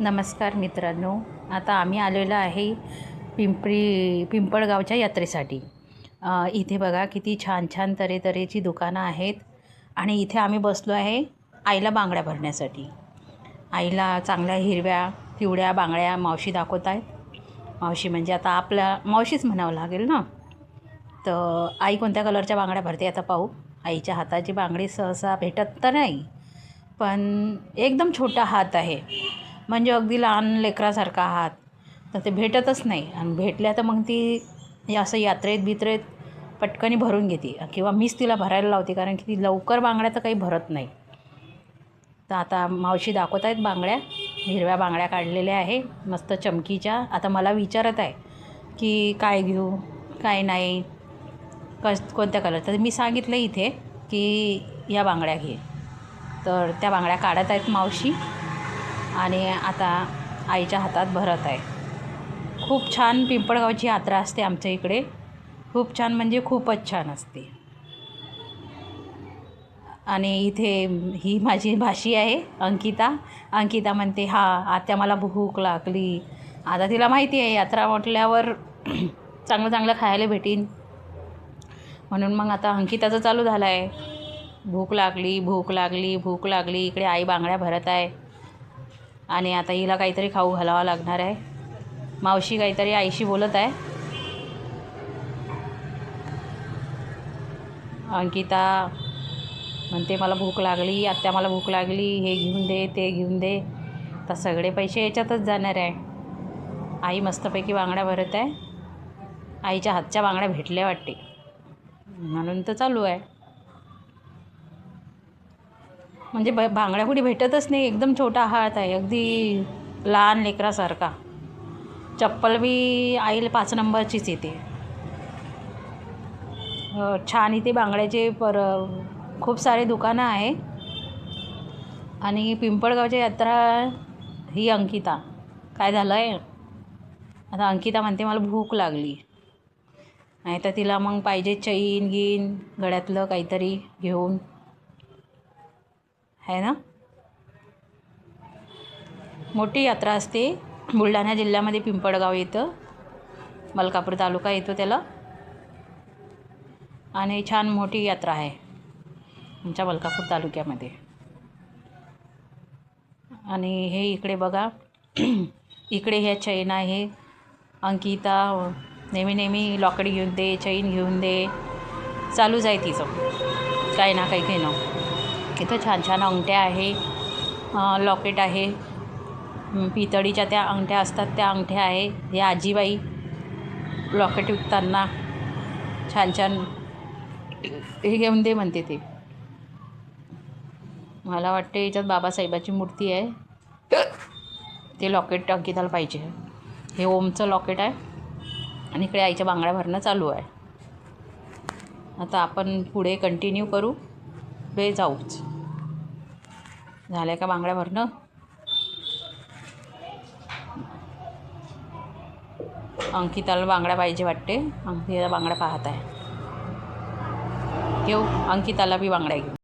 नमस्कार मित्रांनो. आता आम्ही आलेलो आहे पिंपरी पिंपळगावच्या यात्रेसाठी. इथे बघा किती छान छान तऱ्हेतऱ्हेची दुकानं आहेत आणि इथे आम्ही बसलो आहे आईला बांगड्या भरण्यासाठी. आईला चांगल्या हिरव्या पिवळ्या बांगड्या मावशी दाखवत आहेत. मावशी म्हणजे आता आपल्या मावशीच म्हणावं लागेल ना? तर आई कोणत्या कलरच्या बांगड्या भरते आता पाहू. आईच्या हाताची बांगडी सहसा भेटत तर नाही पण एकदम छोटा हात आहे. म्हणजे अगदी लहान लेकरासारखा आहात. तर ते भेटतच नाही. आणि भेटल्या तर मग ती असं यात्रेत बित्रेत पटकनी भरून घेते. किंवा मीच तिला भरायला लावते कारण की ती लवकर बांगड्या तर काही भरत नाही. तर आता मावशी दाखवत आहेत बांगड्या. हिरव्या बांगड्या काढलेल्या आहे. मस्त चमकीच्या. आता मला विचारत आहे की काय घेऊ काय नाही कस कोणत्या कलर तर मी सांगितलं इथे की या बांगड्या घे. तर त्या बांगड्या काढत आहेत मावशी. आणि आता आईच्या हातात भरत आहे. खूप छान पिंपळगावची यात्रा असते आमच्या इकडे. खूप छान म्हणजे खूपच छान असते. आणि इथे ही माझी भाषी आहे अंकिता. अंकिता म्हणते हा आत्या मला भूक लागली. आता तिला माहिती आहे यात्रा म्हटल्यावर चांगलं चांगलं खायला भेटीन. म्हणून मग आता अंकिताचं चालू झालं आहे भूक लागली भूक लागली भूक लागली. इकडे आई बांगड्या भरत आहे. आणि आता हिला काहीतरी खाऊ घालावं लागणार आहे. मावशी काहीतरी आईशी बोलत आहे. अंकिता म्हणते मला भूक लागली आत्या मला भूक लागली हे घेऊन दे ते घेऊन दे. तर सगळे पैसे याच्यातच जाणार आहे. आई मस्तपैकी बांगड्या भरत आहे. आईच्या हातच्या बांगड्या भेटल्या वाटते. म्हणून तर चालू आहे. म्हणजे ब बांगड्या कुठे भेटतच नाही. एकदम छोटा हात आहे. अगदी लहान लेकरासारखा. चप्पल बी आईल पाच नंबरचीच येते. छान इथे बांगड्याचे पर खूप सारे दुकानं आहे. आणि पिंपळगावच्या यात्रा ही अंकिता. काय झालं आहे आता अंकिता म्हणते मला भूक लागली. नाही तर तिला मग पाहिजे चैन गिन गळ्यातलं काहीतरी घेऊन. आहे ना? मोठी यात्रा असते. बुलढाणा जिल्ह्यामध्ये पिंपळगाव येतं. मलकापूर तालुका येतो त्याला. आणि छान मोठी यात्रा आहे. आमच्या मलकापूर तालुक्यामध्ये. आणि हे इकडे बघा. इकडे ह्या चैन आहे. अंकिता नेहमी नेहमी लॉकेट घेऊन दे चैन घेऊन दे. चालूच आहे तिचं. काही ना काही घेणं. इथं छान छान अंगठ्या आहे लॉकेट आहे. पितळीच्या त्या अंगठ्या असतात त्या अंगठ्या आहे. हे आजीबाई लॉकेट विकताना छान छान हे घेऊन दे म्हणते ते. मला वाटते याच्यात बाबासाहेबाची मूर्ती आहे. ते लॉकेट अंकिताला पाहिजे. हे ओमचं लॉकेट आहे आणि इकडे आईच्या बांगड्या भरणं चालू आहे. आता आपण पुढे कंटिन्यू करू. पुढे जाऊच. झाल्या का बांगड्या भरणं? अंकिताला बांगड्या पाहिजे वाटते. अंकिताला बांगड्या पाहत आहे. घेऊ अंकिताला बी बांगड्या घेऊ